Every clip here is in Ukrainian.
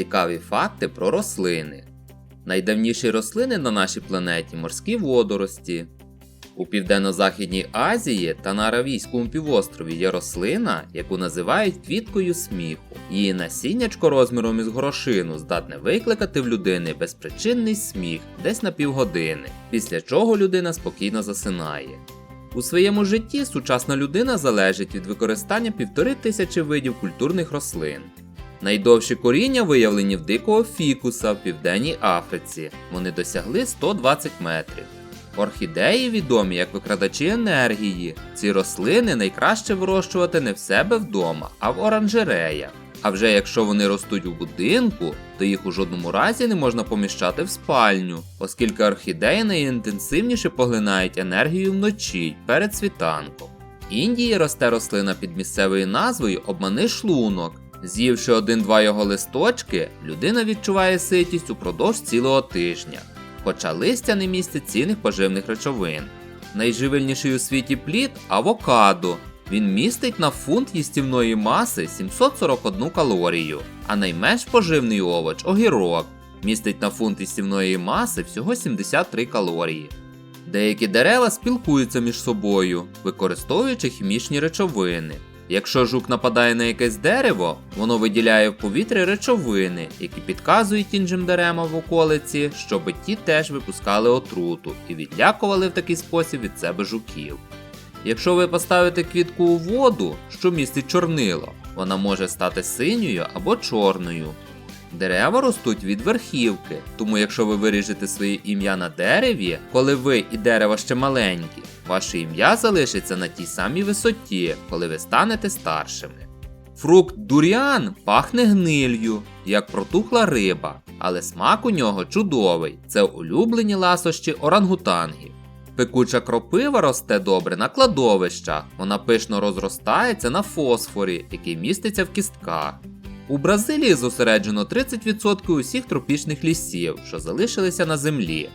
Цікаві факти про рослини. Найдавніші рослини на нашій планеті морські водорості. У Південно-Західній Азії та на Аравійському півострові є рослина, яку називають квіткою сміху. Її насіннячко розміром із горошину здатне викликати в людини безпричинний сміх десь на півгодини, після чого людина спокійно засинає. У своєму житті сучасна людина залежить від використання півтори тисячі видів культурних рослин. Найдовші коріння виявлені в дикого фікуса в Південній Африці. Вони досягли 120 метрів. Орхідеї відомі як викрадачі енергії. Ці рослини найкраще вирощувати не в себе вдома, а в оранжереях. А вже якщо вони ростуть у будинку, то їх у жодному разі не можна поміщати в спальню, оскільки орхідеї найінтенсивніше поглинають енергію вночі перед світанком. В Індії росте рослина під місцевою назвою обмани шлунок. З'ївши один-два його листочки, людина відчуває ситість упродовж цілого тижня, хоча листя не містить цінних поживних речовин. Найживельніший у світі плід авокадо. Він містить на фунт їстівної маси 741 калорію, а найменш поживний овоч огірок містить на фунт їстівної маси всього 73 калорії. Деякі дерева спілкуються між собою, використовуючи хімічні речовини. Якщо жук нападає на якесь дерево, воно виділяє в повітря речовини, які підказують іншим деревам в околиці, щоби ті теж випускали отруту і відлякували в такий спосіб від себе жуків. Якщо ви поставите квітку у воду, що містить чорнило, вона може стати синьою або чорною. Дерева ростуть від верхівки, тому якщо ви виріжете своє ім'я на дереві, коли ви і дерево ще маленькі, ваше ім'я залишиться на тій самій висоті, коли ви станете старшими. Фрукт дуріан пахне гнилью, як протухла риба, але смак у нього чудовий. Це улюблені ласощі орангутангів. Пекуча кропива росте добре на кладовищах, вона пишно розростається на фосфорі, який міститься в кістках. У Бразилії зосереджено 30% усіх тропічних лісів, що залишилися на землі.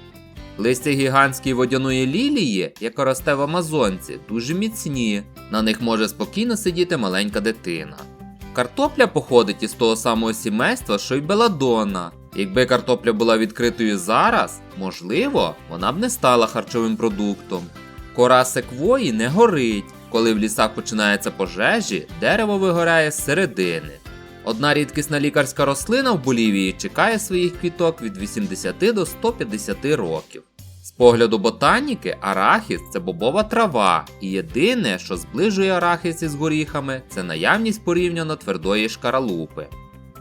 Листя гігантської водяної лілії, яка росте в Амазонці, дуже міцні, на них може спокійно сидіти маленька дитина. Картопля походить із того самого сімейства, що й беладона. Якби картопля була відкритою зараз, можливо, вона б не стала харчовим продуктом. Кора секвої не горить. Коли в лісах починаються пожежі, дерево вигорає з середини. Одна рідкісна лікарська рослина в Болівії чекає своїх квіток від 80 до 150 років. З погляду ботаніки, арахіс це бобова трава, і єдине, що зближує арахіс із горіхами, це наявність порівняно твердої шкаралупи.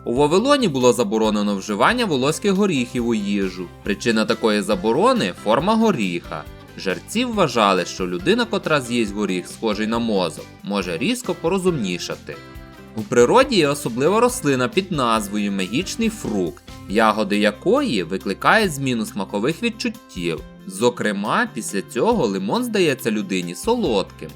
У Вавилоні було заборонено вживання волоських горіхів у їжу. Причина такої заборони форма горіха. Жерці вважали, що людина, котра з'їсть горіх, схожий на мозок, може різко порозумнішати. У природі є особлива рослина під назвою магічний фрукт, ягоди якої викликає зміну смакових відчуттів. Зокрема, після цього лимон здається людині солодким.